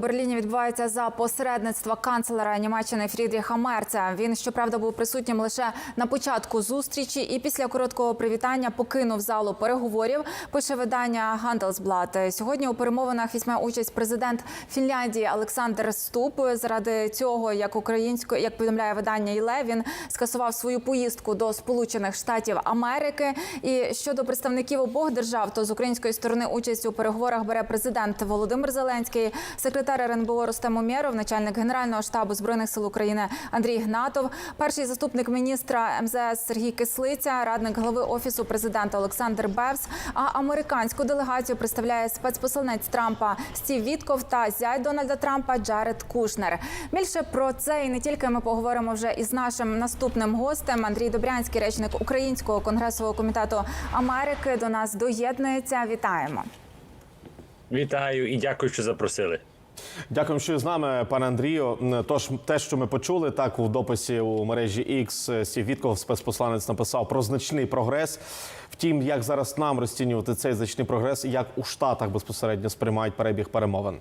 Берліні відбувається за посередництва канцлера Німеччини Фрідріха Мерца. Він щоправда був присутнім лише на початку зустрічі і після короткого привітання покинув залу переговорів. Пише видання Handelsblatt. Сьогодні у перемовинах візьме участь президент Фінляндії Олександр Ступ. Заради цього, як українською, як повідомляє видання ІЛЕ, він скасував свою поїздку до Сполучених Штатів Америки. І щодо представників обох держав, то з української сторони участь у переговорах бере президент Володимир Зеленський, секретар РНБО Ростем Умєров, начальник генерального штабу збройних сил України Андрій Гнатов, перший заступник міністра МЗС Сергій Кислиця, радник глави офісу президента Олександр Бевс. А американську делегацію представляє спецпосланець Трампа Стів Вітков та зять Дональда Трампа Джаред Кушнер. Більше про це і не тільки ми поговоримо вже із нашим наступним гостем. Андрій Добрянський, речник Українського конгресового комітету Америки, до нас доєднується. Вітаємо. Вітаю і дякую, що запросили. Дякуємо, що з нами, пане Андрію. Тож, те, що ми почули, так у дописі у мережі X Стів Вітков, спецпосланець написав про значний прогрес. Втім, як зараз нам розцінювати цей значний прогрес, як у Штатах безпосередньо сприймають перебіг перемовин?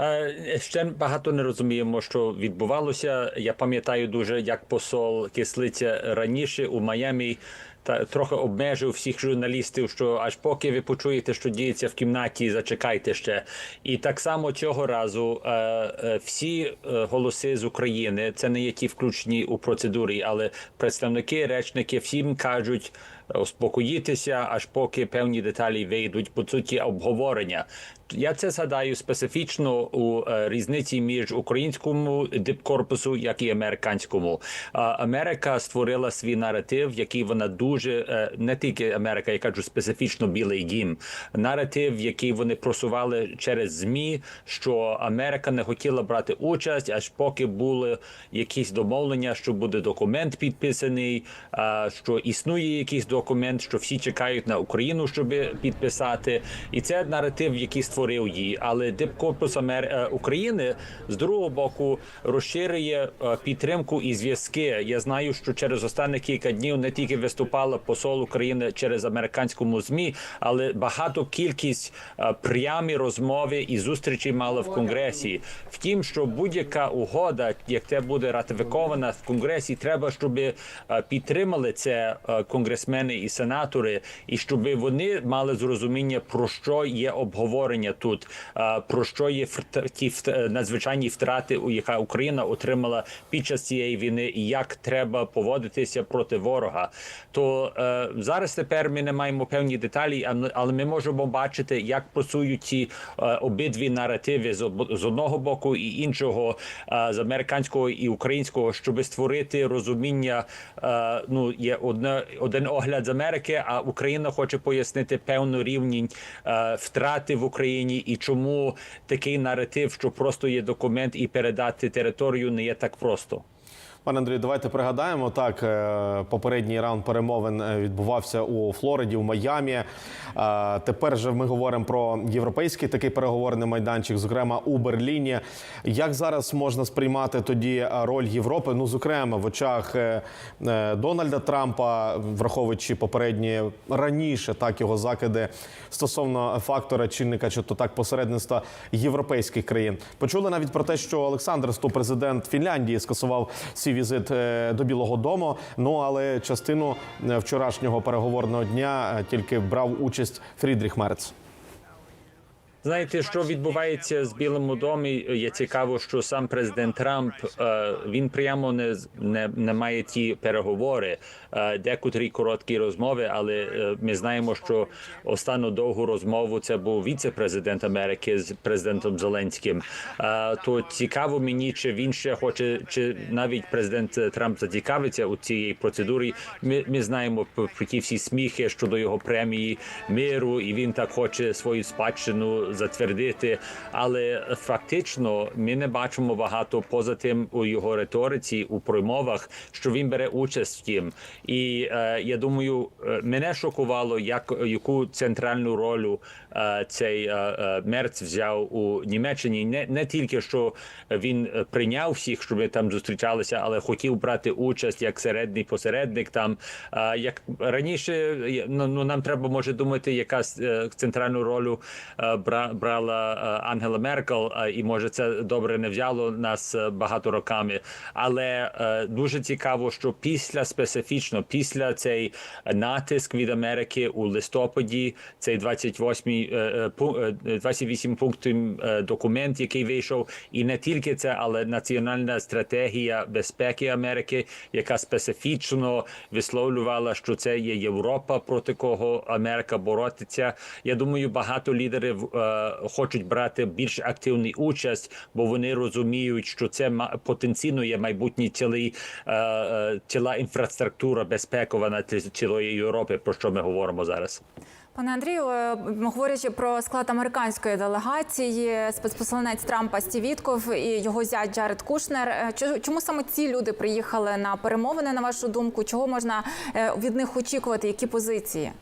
Е, Ще багато не розуміємо, що відбувалося. Я пам'ятаю дуже, як посол Кислиця раніше у Майамі та трохи обмежив всіх журналістів, що аж поки ви почуєте, що діється в кімнаті, зачекайте ще. І так само цього разу е, е, всі е, голоси з України це не є ті включені у процедурі, але представники, речники всім кажуть. Успокоїтися, аж поки певні деталі вийдуть по суті обговорення. Я це згадаю специфічно у е, різниці між українському дипкорпусу, як і американському. А Америка створила свій наратив, який вона дуже е, не тільки Америка, я кажу специфічно Білий Дім, наратив, який вони просували через змі, що Америка не хотіла брати участь, аж поки були якісь домовлення, що буде документ підписаний, що існує якийсь документ, що всі чекають на Україну, щоб підписати, і це наратив, який створив її. Але дипкорпус Амер... е, України з другого боку розширює е, підтримку і зв'язки. Я знаю, що через останні кілька днів не тільки виступала посол України через американському змі, але багато кількість е, прямі розмови і зустрічі мала в конгресі. Втім, що будь-яка угода, як це буде ратифікована в конгресі, треба, щоб підтримали це е, конгресмени і сенатори, і щоб вони мали зрозуміння про що є обговорення тут, е, про що є ті надзвичайні втрати, яка Україна отримала під час цієї війни, і як треба поводитися проти ворога. То е, зараз тепер ми не маємо певні деталі, але ми можемо бачити, як працюють ці е, обидві наративи з з одного боку і іншого, е, з американського і українського, щоб створити розуміння. е, Ну є одне один огляд з Америки, а Україна хоче пояснити певну рівень е, втрати в Україні і чому такий наратив, що просто є документ і передати територію, не є так просто. Пане Андрію, давайте пригадаємо так. е, Попередній раунд перемовин е, відбувався у Флориді, в Майамі. Е, Тепер же ми говоримо про європейський такий переговорний майданчик, зокрема у Берліні. Як зараз можна сприймати тоді роль Європи? Ну, зокрема, в очах Дональда Трампа, враховуючи попередні раніше так його закиди стосовно фактора чинника, чи то так посередництва європейських країн. Почули навіть про те, що Олександр Сту, президент Фінляндії, скасував свій візит е, до Білого Дому. Ну але частину е, вчорашнього переговорного дня е, тільки брав участь Фрідріх Мерц. Знаєте, що відбувається з Білим домі? Є цікаво, що сам президент Трамп е, він прямо не не, не має ті переговори, е, декотрі короткі розмови. Але е, ми знаємо, що останню довгу розмову це був віце-президент Америки з президентом Зеленським. Е, То цікаво мені, чи він ще хоче, чи навіть президент Трамп зацікавиться у цій процедурі. Ми, ми знаємо про ті всі сміхи щодо його премії миру, і він так хоче свою спадщину затвердити. Але фактично ми не бачимо багато поза тим у його риториці, у промовах, що він бере участь в тім. І е, я думаю, е, мене шокувало, як яку центральну роль е, цей е, е, Мерц взяв у Німеччині. Не, не тільки що він прийняв всіх, щоб ми там зустрічалися, але хотів брати участь як середній посередник. Там е, як раніше, ну, ну нам треба може думати, яка е, центральну роль брав бра, брала е, Ангела Меркел, е, і може це добре не взяло нас е, багато роками. Але дуже цікаво, що після специфічно, після цей натиск від Америки у листопаді, цей 28 е, е, пу- е, 28 пунктів документ, який вийшов, і не тільки це, але національна стратегія безпеки Америки, яка специфічно висловлювала, що це є Європа, проти кого Америка боротиться. Я думаю, багато лідерів хочуть брати більш активну участь, бо вони розуміють, що це потенційно є майбутній цілий е, е, ціла інфраструктура безпекова на цілої Європи, про що ми говоримо зараз. Пане Андрію, е, говорячи про склад американської делегації, спецпосланець Трампа Стів і його зять Джаред Кушнер. е, чо- Чому саме ці люди приїхали на перемовини? На вашу думку, чого можна е, від них очікувати? Які позиції?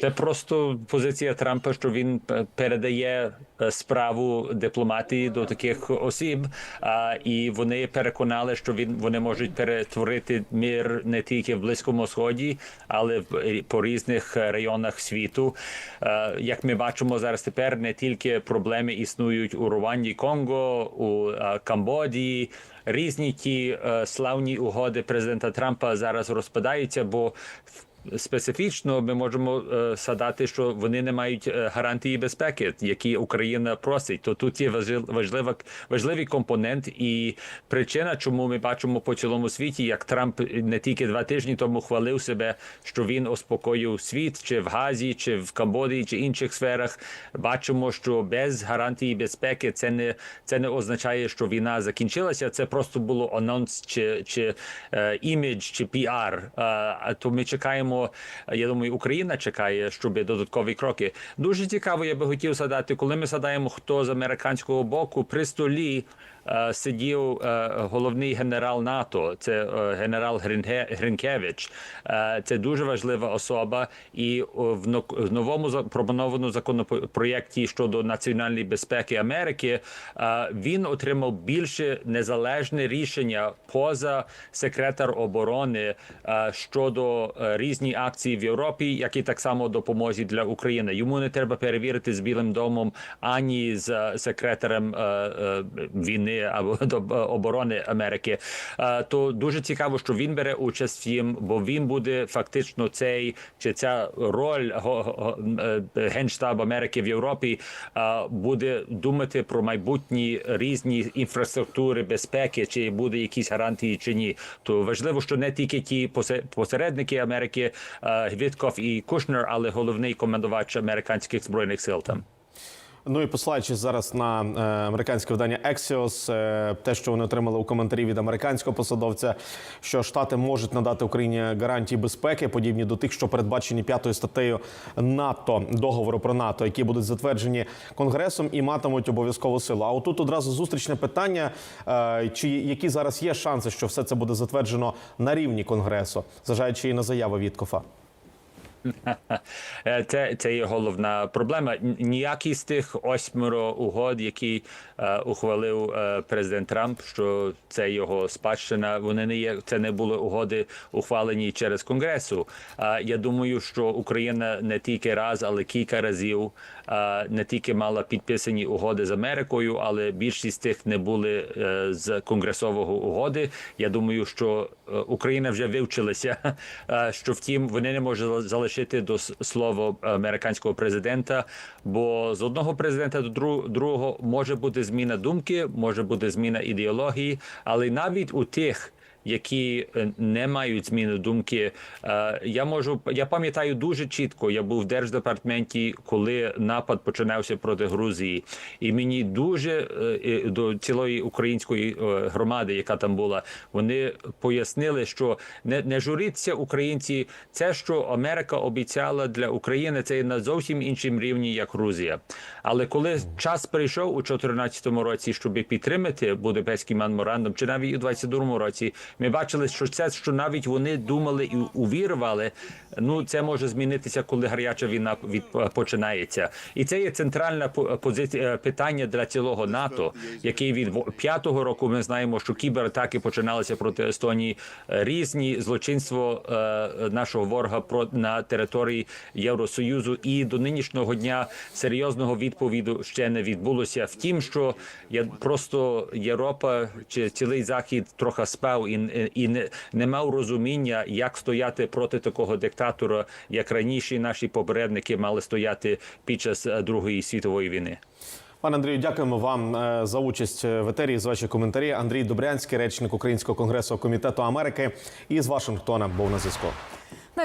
Це просто позиція Трампа, що він передає е, справу дипломатії до таких осіб, а, і вони переконали, що він вони можуть перетворити мир не тільки в близькому сході, але в по різних районах світу. Е, Як ми бачимо зараз, тепер не тільки проблеми існують у Руанді, Конго, у е, Камбоді. Різні ті славні угоди президента Трампа зараз розпадаються, бо Специфічно ми можемо е, садати, що вони не мають е, гарантії безпеки, які Україна просить. То тут є важлива важливий компонент і причина, чому ми бачимо по цілому світі, як Трамп не тільки два тижні тому хвалив себе, що він успокоїв світ, чи в Газі, чи в Камбоді, чи інших сферах. Бачимо, що без гарантії безпеки це не це не означає, що війна закінчилася. Це просто було анонс чи, чи е, імідж, чи піар. Е, а то ми чекаємо. Я думаю, Україна чекає, щоб додаткові кроки. Дуже цікаво, я би хотів задати, коли ми садаємо, хто з американського боку при столі. Е, Сидів е, головний генерал НАТО, це е, генерал Гринкевич. Це дуже важлива особа, і в но- в новому за- пропонованому законопроєкті щодо національної безпеки Америки він отримав більше незалежне рішення поза секретар оборони щодо різні акції в Європі, які так само допомозі для України. Йому не треба перевірити з Білим домом ані з секретарем е, або до оборони Америки. Е, То дуже цікаво, що він бере участь в їм, бо він буде фактично цей чи ця роль е, генштаб Америки в Європі е, буде думати про майбутні різні інфраструктури безпеки, чи буде якісь гарантії чи ні. То важливо, що не тільки ті посе- посередники Америки е, Вітков і Кушнер, але головний командувач американських збройних сил там. Ну і посилаючись зараз на е, американське видання Axios, е, те, що вони отримали у коментарі від американського посадовця, що штати можуть надати Україні гарантії безпеки, подібні до тих, що передбачені п'ятою статтею НАТО договору про НАТО, які будуть затверджені конгресом і матимуть обов'язкову силу. А отут одразу зустрічне питання: е, чи які зараз є шанси, що все це буде затверджено на рівні конгресу, зважаючи і на заяви Віткофа? Це, це є головна проблема. Ніякі з тих осьмеро угод, які е, ухвалив е, президент Трамп, що це його спадщина. Вони не є. Це не були угоди ухвалені через конгресу. Е, я думаю, що Україна не тільки раз, але кілька разів е, не тільки мала підписані угоди з Америкою, але більшість тих не були е, з конгресового угоди. Я думаю, що е, Україна вже вивчилася, що втім вони не можуть зал- залишити до слова американського президента. Бо з одного президента до дру- другого може бути зміна думки, може бути зміна ідеології, але навіть у тих. Які е, не мають зміни думки, Е, я можу я пам'ятаю дуже чітко. Я був в держдепартаменті, коли напад починався проти Грузії, і мені дуже е, до цілої української громади, яка там була, вони пояснили, що не, не журіться українці. Це що Америка обіцяла для України, це на зовсім іншому рівні, як Грузія. Але коли час прийшов у 2014 році, щоб підтримати Будапештський меморандум, чи навіть у 2022 році, Ми бачили, що це, що навіть вони думали і увірували, ну це може змінитися, коли гаряча війна починається. І це є центральна по- позиція питання для цілого НАТО, який від п'ятого року ми знаємо, що кібератаки починалися проти Естонії. Е, Різні злочинство е, нашого ворога про на території Євросоюзу, і до нинішнього дня серйозного відповіду ще не відбулося. Втім, що я просто Європа чи цілий захід трохи спав і, і не, не мав розуміння, як стояти проти такого диктатора, як раніше наші попередники мали стояти під час е, Другої світової війни. Пане Андрію, дякуємо вам е, за участь в етері за ваші коментарі. Андрій Добрянський, речник Українського конгресу комітету Америки, і з Вашингтона був на зв'язку.